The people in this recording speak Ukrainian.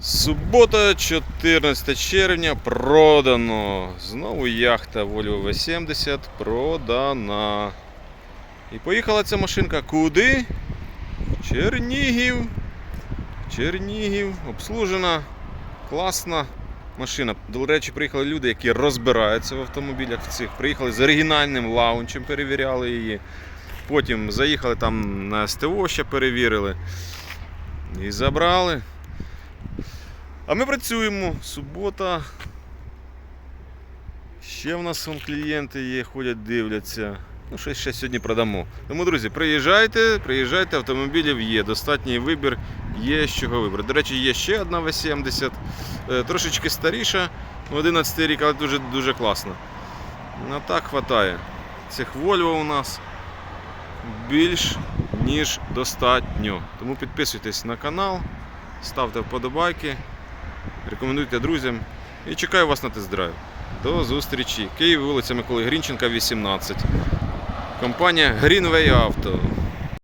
Субота, 14 червня, продано. Знову яхта Volvo V70 продана. І поїхала ця машинка куди? Чернігів. Чернігів. Обслужена. Класна машина. До речі, приїхали люди, які розбираються в автомобілях в цих. Приїхали з оригінальним лаунчем, перевіряли її. Потім заїхали там на СТО ще перевірили. І забрали. А ми працюємо. Субота. Ще в нас клієнти є, ходять, дивляться. Ну, щось ще сьогодні продамо. Тому, друзі, приїжджайте, приїжджайте, автомобілів є. Достатній вибір, є з чого вибрати. До речі, є ще одна V70, е, трошечки старіша, ну, 11 рік, але дуже, дуже класна. На так хватає. Цих Volvo у нас більш ніж достатньо. Тому підписуйтесь на канал, ставте вподобайки, рекомендуйте друзям і чекаю вас на тест-драйв. До зустрічі. Київ, вулиця Миколи Грінченка, 18. Компанія Greenway Auto.